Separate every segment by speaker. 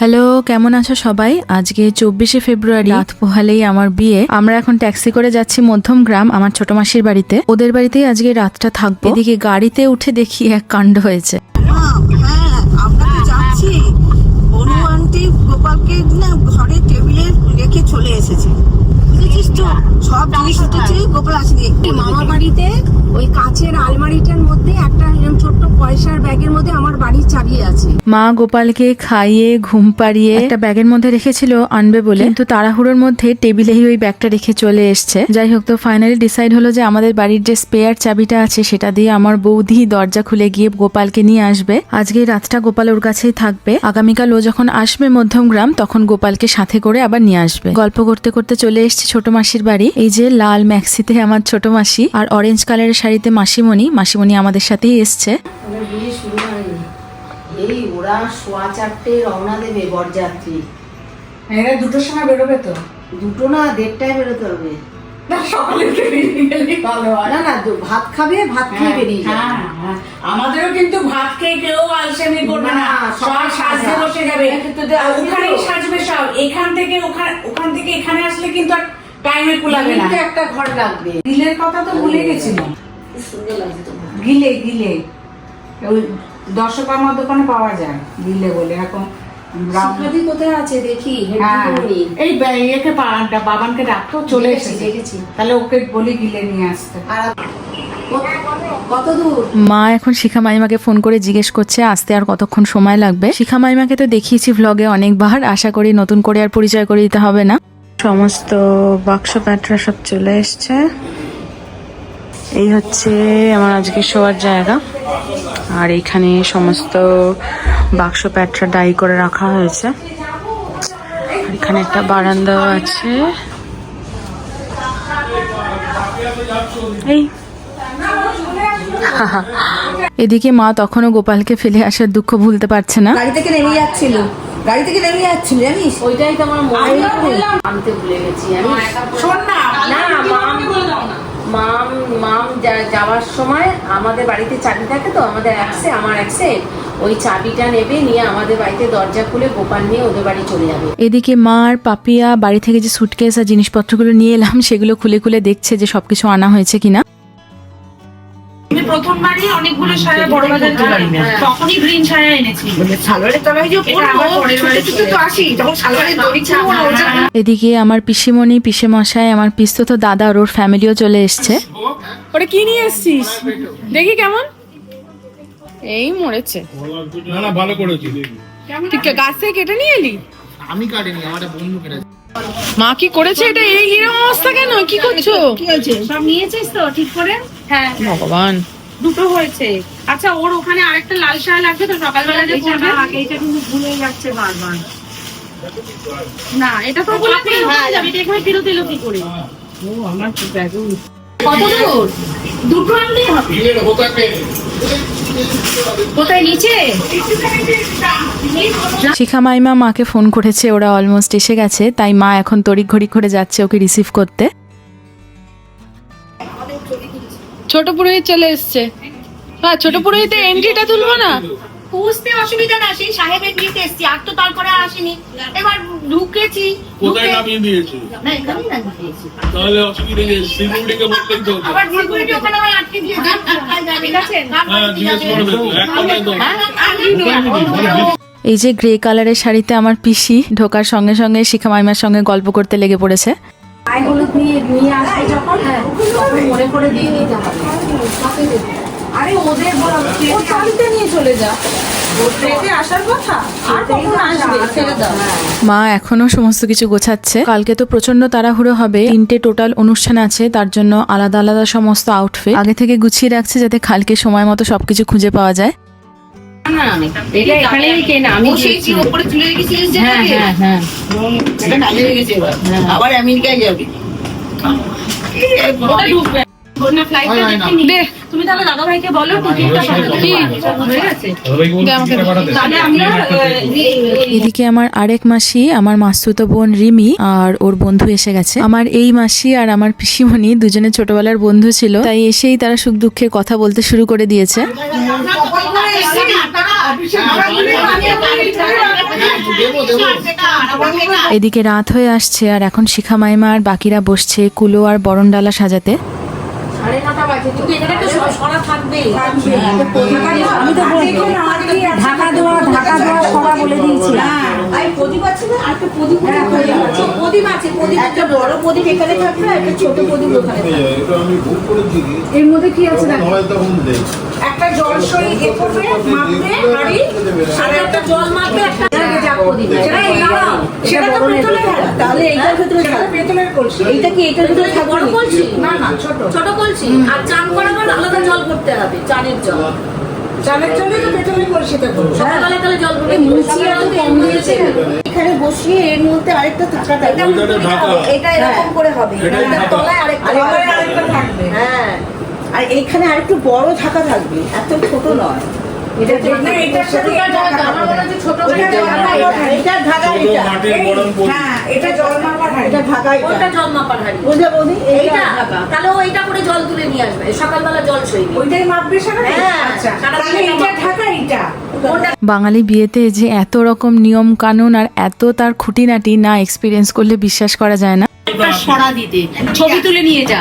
Speaker 1: Hello, কেমন আছো সবাই? আজকে চব্বিশে ফেব্রুয়ারি, রাত পোহালেই আমার বিয়ে। আমরা এখন ট্যাক্সি করে যাচ্ছি মধ্যম গ্রাম, আমার ছোট মাসির বাড়িতে। ওদের বাড়িতেই আজকে রাতটা থাকবে। এদিকে গাড়িতে উঠে দেখি এক কাণ্ড হয়েছে।
Speaker 2: হ্যাঁ আন্টি গোপালকে না ঘরে টেবিলে রেখে চলে এসেছে। বুঝেছিস তো? সব জিনিস উঠেছে গোপাল আসেনি মামা বাড়িতে ওই কাচের আলমারিটার মধ্যে একটা এরকম ছোট্ট পয়সার ব্যাগের মধ্যে আমার বাড়ির চাবি আছে।
Speaker 1: মা গোপালকে খাইয়ে ঘুম পাড়িয়ে একটা ব্যাগের মধ্যে রেখেছিল আনবে বলে। কিন্তু তাড়াহুড়োর মধ্যে টেবিলেই ওই ব্যাগটা রেখে চলে এসছে। যাই হোক তো ফাইনালি ডিসাইড হলো যে আমাদের বাড়ির যে স্পেয়ার চাবিটা আছে সেটা দিয়ে আমার বৌদি দরজা খুলে গিয়ে গোপালকে নিয়ে আসবে। আজকে রাতটা গোপাল ওর কাছেই থাকবে। আগামীকাল ও যখন আসবে মধ্যমগ্রাম তখন গোপালকে সাথে করে আবার নিয়ে আসবে। গল্প করতে করতে চলে এসেছি ছোট মাসির বাড়ি। এই যে লাল ম্যাক্সিতে আমার ছোট মাসি আর অরেঞ্জ কালারের শাড়িতে মাসিমণি। মাসিমণি আমাদের সাথেই এসছে।
Speaker 3: এই ওরা সোয়া চারটে রওনা দেবে বরযাত্রী।
Speaker 4: এরা দুটোর সময় বেরোবে তো?
Speaker 3: দুটো না দেড়টায় বেরোতে হবে।
Speaker 4: না সকালে উঠে বেরিয়ে গেলেই ভালো
Speaker 3: না না ভাত খাবে ভাত খেয়ে বেরিয়ে যাবে।
Speaker 4: আমাদেরও কিন্তু ভাত খেয়ে কেউ আলসেমি করবে না।
Speaker 3: না,
Speaker 4: সব সাজতে বসে যাবে।
Speaker 3: কিন্তু দে-
Speaker 4: আর ওখানেই সাজবে সব। এখান থেকে ওখান থেকে এখানে আসলে কিন্তু আর টাইমে কুলাবে না।
Speaker 3: একটা ঘর লাগবে।
Speaker 4: গিলের কথা তো ভুলে গেছিলাম গিলে গিলে। ওই দোকানে পাওয়া যায় গিলে বলে। এখন
Speaker 3: কোথায় আছে? দেখি
Speaker 4: হ্যাঁ। এই বাবানকে ডাকতো চলে এসেছে।
Speaker 3: দেখেছি।
Speaker 4: তাহলে ওকে বলি গিলে নিয়ে আসতে।
Speaker 3: আর
Speaker 1: মা এখন শিখা মাইমাকে ফোন করে জিজ্ঞেস করছে আসতে আর কতক্ষণ সময় লাগবে? শিখা মাইমাকে তো দেখিয়েছি ভ্লগে অনেকবার আশা করি নতুন করে আর পরিচয় করে দিতে হবে না। সমস্ত বাক্স প্যাটরা সব চলে এসছে। এই হচ্ছে আমার আজকে শোয়ার জায়গা। আর এখানে সমস্ত বাক্স প্যাটরা ডাই করে রাখা হয়েছে। এখানে একটা বারান্দাও আছে। এই। এদিকে মা তখনও গোপালকে ফেলে আসার দুঃখ ভুলতে পারছে না।
Speaker 2: থেকে নেমে যাচ্ছিল। গাড়ি থেকে নেমে যাচ্ছিল জানিস?
Speaker 3: ওইটাই তো আমার মনে নেই। আনতে ভুলে গেছি আমি
Speaker 4: শোন না
Speaker 3: না মাম মাম মাম যাওয়ার সময় আমাদের বাড়িতে চাবি থাকে তো আমাদের অ্যাক্সে আমার অ্যাক্সে ওই চাবিটা নেবে নিয়ে আমাদের বাড়িতে দরজা খুলে গোপাল নিয়ে ওদের বাড়ি চলে যাবে।
Speaker 1: এদিকে মা আর পাপিয়া বাড়ি থেকে যে সুটকেস আর জিনিসপত্রগুলো নিয়ে এলাম সেগুলো খুলে খুলে দেখছে যে সবকিছু আনা হয়েছে কিনা।
Speaker 5: আমি প্রথমবারই অনেকগুলো সায়া বড় বাজার গেলাম তখনই গ্রিন সায়া এনেছি।
Speaker 2: সালোয়ারের তলায় যে
Speaker 5: এটা আবার পরের বারে চলে
Speaker 2: তো আসি তখন সালোয়ারের দড়ি ছিল না, ওই জন্য-
Speaker 1: এদিকে আমার পিসিমণি পিসে মশাই আমার পিস্তো তো দাদা আর ওর ফ্যামিলিও চলে এসছে।
Speaker 6: ওটা কি নিয়ে এসছিস? দেখি কেমন। এই মরেছে।
Speaker 7: না না ভালো করেছি।
Speaker 6: ঠিক গাছ থেকে কেটে নিয়ে এলি?
Speaker 7: আমি কাটিনি আমার বন্ধু কেটেছে।
Speaker 6: মা কি করেছে? এটা এই এরকম অবস্থা কেন? কি করছ? কি হয়েছে?
Speaker 5: সব নিয়েছিস তো ঠিক করে? হ্যাঁ।
Speaker 6: ভগবান।
Speaker 5: দুটো হয়েছে। আচ্ছা ওর ওখানে আরেকটা লাল লাগবে তো সকালবেলা যে পড়বে? এইটা কিন্তু ভুলে যাচ্ছে বারবার। না এটা তো বলে হ্যাঁ এটা এখানে ফেরত এলো কি করে? কত দূর? দুটো আনলেই হবে?
Speaker 1: শিখা মাইমা মাকে ফোন করেছে ওরা অলমোস্ট এসে গেছে তাই মা এখন তড়িঘড়ি ঘড়ি করে যাচ্ছে ওকে রিসিভ করতে।
Speaker 6: ছোট পুরোহিত চলে এসছে। হ্যাঁ ছোট পুরোহিতের এন্ট্রিটা তুলবো না?
Speaker 5: বুঝতে অসুবিধা না সেই সাহেবের বিয়েতে এসছি আর তো তারপরে আসেনি। এবার ঢুকেছি
Speaker 7: কোথায় নামিয়ে দিয়েছে?
Speaker 5: না এখানেই নামিয়ে দিয়েছি।
Speaker 7: তাহলে অসুবিধা নেই সিকিউরিটিকে বলতেই তো
Speaker 5: আবার সিকিউরিটি ওখানে আমার আটকে দিয়েছে ঠিক আছে।
Speaker 7: হ্যাঁ জিজ্ঞেস করবে তো এক
Speaker 1: এই যে গ্রে কালারের শাড়িতে আমার পিসি ঢোকার সঙ্গে সঙ্গে শিখা মাইমার সঙ্গে গল্প করতে লেগে পড়েছে।
Speaker 3: হলুদ নিয়ে নিয়ে আসবে যখন হ্যাঁ তখন মনে করে দিয়ে দিতে হবে। আরে ওদের
Speaker 2: ও নিয়ে চলে যা। আসবে ছেড়ে দাও।
Speaker 1: মা এখনও সমস্ত কিছু গোছাচ্ছে। কালকে তো প্রচণ্ড তাড়াহুড়ো হবে। তিনটে টোটাল অনুষ্ঠান আছে তার জন্য আলাদা আলাদা সমস্ত আউটফিট আগে থেকে গুছিয়ে রাখছে যাতে কালকে সময় মতো সবকিছু খুঁজে পাওয়া যায়।
Speaker 2: আবার আমেরিকায় যাবে।
Speaker 5: ঢুকবে? না ফ্লাইটটা দেখে নি তুমি তাহলে দাদা ভাইকে বলো টিকিটটা কি হয়ে গেছে তাহলে আমরা আহ,
Speaker 1: এদিকে আমার আরেক মাসি আমার মাসুতো বোন রিমি আর ওর বন্ধু এসে গেছে আমার এই মাসি আর আমার পিসিমণি দুজনে ছোটবেলার বন্ধু ছিল তাই এসেই তারা সুখ দুঃখের কথা বলতে শুরু করে দিয়েছে এদিকে রাত হয়ে আসছে আর এখন শিখা মাইমা আর বাকিরা বসছে কুলো আর বরণডালা সাজাতে
Speaker 3: সাড়ে নটা কিন্তু এখানে তো সরা থাকবে।
Speaker 2: আমি তো ঢাকা দেওয়া ঢাকা দেওয়া সরা বলে দিয়েছি। আর প্রদীপ আছে না? প্রদীপ প্রদীপ আছে। প্রদীপ একটা বড় প্রদীপ এখানে থাকবে একটা ছোট প্রদীপ ওখানে থাকবে।
Speaker 8: এটা আমি ভুল করে দিই
Speaker 5: এর মধ্যে কি আছে দেখো?
Speaker 2: একটা জল সই এ করবে মাপবে হাড়ি একটা জল মাপবে একটা সেটা এই দাঁড়াও, সেটা তো পেতলের হাড়ি। তাহলে এইটার ভিতরে পেতলের কলসি। এইটা কি এইটার ভিতরে
Speaker 3: বড় কলসি?
Speaker 2: না না ছোট।
Speaker 3: ছোট কলসি। আর চান করাবার আলাদা জল করতে হবে চানের জল।
Speaker 2: চালের জন্যই তো পেতলের কলসিটা
Speaker 3: সকালে তাহলে জল করে
Speaker 2: মুচি কম দিয়েছে। এখানে বসিয়ে এর মধ্যে আরেকটা থাকা থাকবে। এটা এরকম করে হবে।
Speaker 7: এটাই
Speaker 2: তলায় আরেকটা আরেকটা থাকবে। হ্যাঁ। আর এইখানে আরেকটু বড় ঢাকা থাকবে। এত ছোট নয়।
Speaker 3: জল তুলে নিয়ে আসবে। সকালবেলা জল সইবে
Speaker 2: ওইটাই মাপবে। ঢাকা এটা
Speaker 1: বাঙালি বিয়েতে যে এত রকম নিয়ম কানুন আর এত তার খুঁটিনাটি না এক্সপিরিয়েন্স করলে বিশ্বাস করা যায় না।
Speaker 5: ছবি তুলে নিয়ে যা।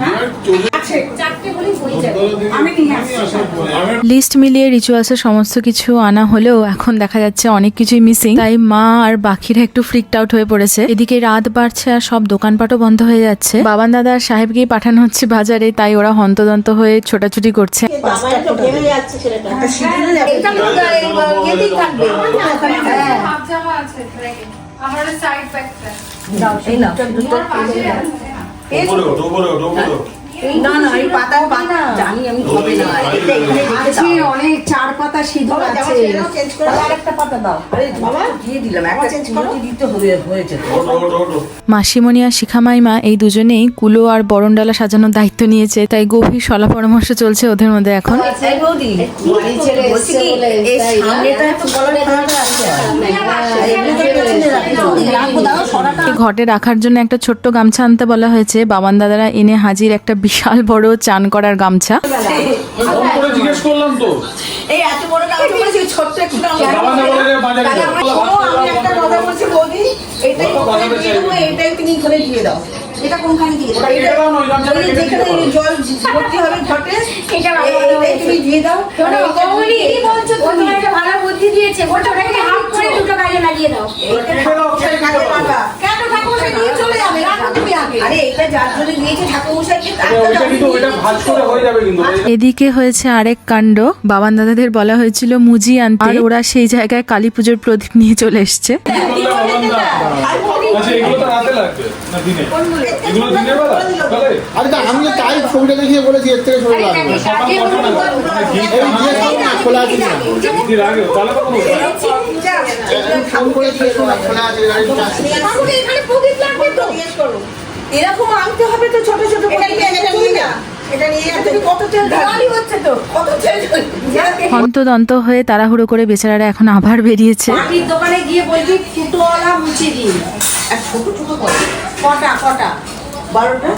Speaker 3: হয়ে
Speaker 2: আসছি
Speaker 1: লিস্ট মিলিয়ে রিচুয়ালসের সমস্ত কিছু আনা হলেও এখন দেখা যাচ্ছে অনেক কিছুই মিসিং। তাই মা আর বাকিরা একটু ফ্রিকড আউট হয়ে পড়েছে। এদিকে রাত বাড়ছে আর সব দোকানপাটও বন্ধ হয়ে যাচ্ছে। বাবান দাদা আর সাহেবকেই পাঠানো হচ্ছে বাজারে তাই ওরা হন্তদন্ত হয়ে ছোটাছুটি করছে।
Speaker 2: জামাইটা তো। ভেঙে যাচ্ছে ছেলেটা সিঁদুরে যাবে এটা তো ইয়েতেই থাকবে দাও, এই নাও, দুটো এই
Speaker 8: উপরে ওঠো উপরে ওঠো উপরে ওঠো।
Speaker 2: না না এই পাতা পাতা জানি আমি হবে না আছে। অনেক চার পাতা সিঁদুর আছে আরেকটা পাতা দাও। আরে বাবা দিয়ে দিলাম। একটা চেঞ্জ করে। দিতে হবে হয়েছে
Speaker 8: ওঠো ওঠো ওঠো
Speaker 1: মাসিমণি আর শিখামাইমা এই দুজনেই কুলো আর বরণডালা সাজানোর দায়িত্ব নিয়েছে। তাই গভীর সলা পরামর্শ চলছে ওদের মধ্যে এখন।
Speaker 2: এই বৌদি বলছি কি, এই সামনেটা একটু গলার খাড়াটা আছে এগুলো তো পেছনে রাখতে হবে। রাখব দাও সরাটা
Speaker 1: ঘটে রাখার জন্য একটা ছোট্ট গামছা আনতে বলা হয়েছে। বাবান দাদারা এনে হাজির একটা বিশাল বড় চান করার গামছা।
Speaker 7: ফোন করে জিজ্ঞেস করলাম তো
Speaker 2: এই এত বড় গামছা বলেছি ছোট্ট একটু গামছা।
Speaker 7: বাবা না বলে যে বাজারে
Speaker 2: তাহলে
Speaker 7: যাও।
Speaker 2: আমার শোনো, আমি একটা কথা বলছি বৌদি। এটাই ওখানে দিয়ে দেবো? এটাই তুমি দিয়ে দাও। এটা কোনখানে দিয়ে দাও যেখানে জল ভর্তি হবে ঘটে। এটা এটাই দিয়ে দাও। বুদ্ধি দিয়েছে ওটাকে হাফ করে দুটো কাজে লাগিয়ে দাও। কেন ঠাকুরমশাই নিয়ে চলে যাবে? রাখো তুমি আগে। আরে এটা যার জন্য দিয়েছে ঠাকুরমশাইকে তার
Speaker 7: আচ্ছা, ওইটা কিন্তু ভাজ করে হয়ে যাবে কিন্তু।
Speaker 1: এদিকে হয়েছে আরেক কাণ্ড। বাবান দাদাদের বলা হয়েছিল মুজি আনতে। আর ওরা সেই জায়গায় কালী পুজোর প্রদীপ নিয়ে চলে এসছে।
Speaker 7: আচ্ছা এগুলো তো রাতে লাগবে। না দিনে? এগুলো দিনের বেলা?
Speaker 8: আরে তা আমি তাই ছবিটা দেখিয়ে বলেছি এর থেকে ছবি লাগবে।
Speaker 7: সকাল কটা নাগাদ?
Speaker 8: এই জিজ্ঞেস করো না খোলা আছে
Speaker 7: না।
Speaker 2: এরকম আনতে হবে তো ছোট ছোট এটা নিয়ে এটা নিয়ে যা এটা নিয়ে যা তুমি কত তেল হচ্ছে তো কত তেল
Speaker 1: হন্তদন্ত হয়ে তাড়াহুড়ো করে বেচারারা এখন আবার বেরিয়েছে।
Speaker 2: দোকানে গিয়ে বলছি ফুটোওয়ালা আর ছোট ছোট কটা কটা? বারোটা?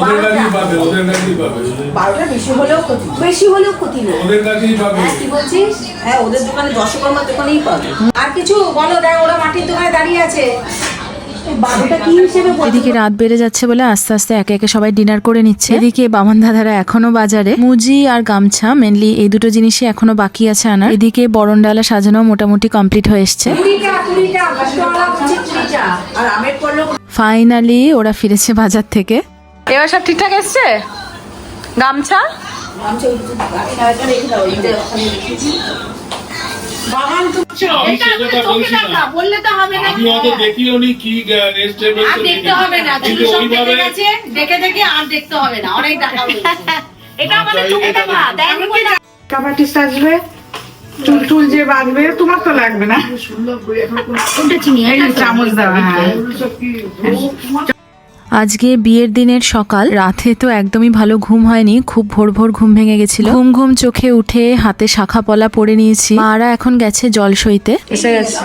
Speaker 7: ওদের কাছেই পাবে ওদের কাছেই পাবে।
Speaker 2: বারোটা বেশি হলেও ক্ষতি বেশি হলেও ক্ষতি না
Speaker 7: ওদের কাছেই পাবে।
Speaker 2: কি বলছিস হ্যাঁ ওদের দোকানে দশকর্মার দোকানেই পাবে। আর কিছু বলো দেখ ওরা মাটির দোকানে দাঁড়িয়ে আছে। এই বারোটা কি হিসেবে বলব?
Speaker 1: এদিকে রাত বেড়ে যাচ্ছে বলে আস্তে আস্তে একে একে সবাই ডিনার করে নিচ্ছে। এদিকে বামন দাদারা এখনও বাজারে। মুজি আর গামছা মেনলি এই দুটো জিনিসই এখনও বাকি আছে আনার। এদিকে বরণডালা সাজানো মোটামুটি কমপ্লিট হয়ে এসছে। ফাইনালি ওরা ফিরেছে বাজার থেকে।
Speaker 6: এবার সব ঠিকঠাক এসছে? গামছা?
Speaker 2: গামছা ওইটা রেখে দাও এইটা ওখানে রেখেছি
Speaker 5: বাগান তো
Speaker 7: আমি
Speaker 5: এটা
Speaker 7: সে কথা
Speaker 5: তোকে
Speaker 7: বলছি না।
Speaker 5: দেখা, বললে তো হবে না
Speaker 7: আমি অত দেখিও নি কি রেস্ট
Speaker 5: আর দেখতে হবে না।
Speaker 7: কিন্তু
Speaker 5: তুমি সব দেখে
Speaker 7: ওইভাবে
Speaker 5: গেছে দেখে দেখে আর দেখতে হবে না অনেক টাকা এটা আমাদের
Speaker 7: চাইলে
Speaker 5: চোখে
Speaker 7: এটা
Speaker 5: দেখা দেখো কি না?
Speaker 4: মেকআপ আর্টিস্ট আসবে চুল টুল যে বাঁধবে তোমার তো লাগবে না। চামচ দেওয়া হ্যাঁ।
Speaker 1: আজকে বিয়ের দিনের সকাল রাতে তো একদমই ভালো ঘুম হয়নি খুব ভোর ভোর ঘুম ভেঙে গেছিল। ঘুম ঘুম চোখে উঠে হাতে শাখা পলা পরে নিয়েছি। মারা এখন গেছে জল সইতে।
Speaker 2: এসে গেছে।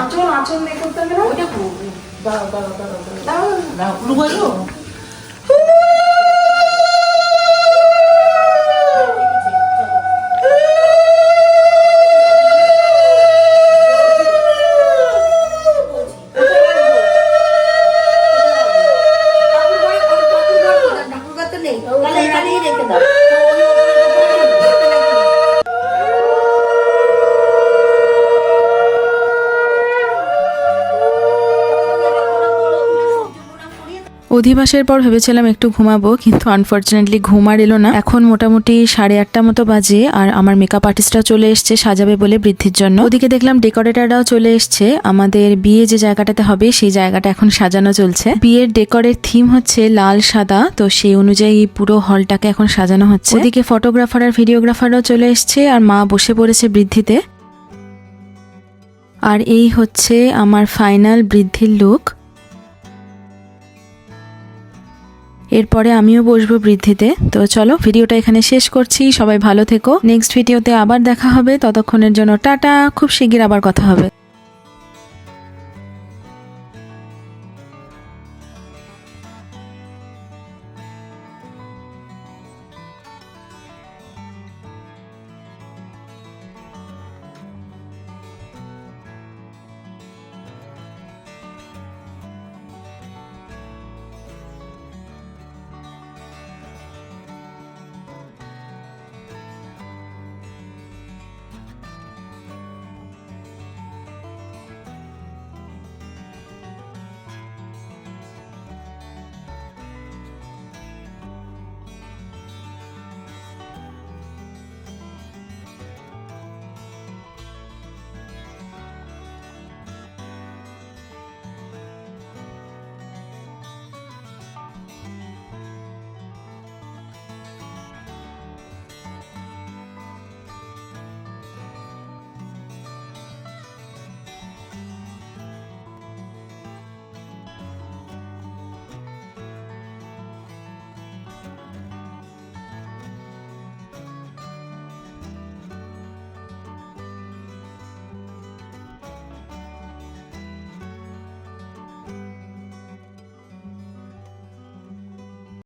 Speaker 1: অধিবাসের পর ভেবেছিলাম একটু ঘুমাবো, কিন্তু আনফর্চুনেটলি ঘুম আর এলো না। এখন মোটামুটি সাড়ে আটটা মতো বাজে আর আমার মেকআপ আর্টিস্টরা চলে এসছে সাজাবে বলে বৃদ্ধির জন্য। ওদিকে দেখলাম ডেকোরেটাররাও চলে এসছে। আমাদের বিয়ে যে জায়গাটাতে হবে, সেই জায়গাটা এখন সাজানো চলছে। বিয়ের ডেকোরের থিম হচ্ছে লাল, সাদা, তো সেই অনুযায়ী পুরো হলটাকে এখন সাজানো হচ্ছে। ওদিকে ফটোগ্রাফার আর ভিডিওগ্রাফাররাও চলে এসছে আর মা বসে পড়েছে বৃদ্ধিতে। আর এই হচ্ছে আমার ফাইনাল বৃদ্ধির লুক এরপরে আমিও বসবো বৃদ্ধিতে। তো চলো, ভিডিওটা এখানে শেষ করছি। সবাই ভালো থেকো। নেক্সট ভিডিওতে আবার দেখা হবে। ততক্ষণের জন্য টাটা। খুব শিগগির আবার কথা হবে।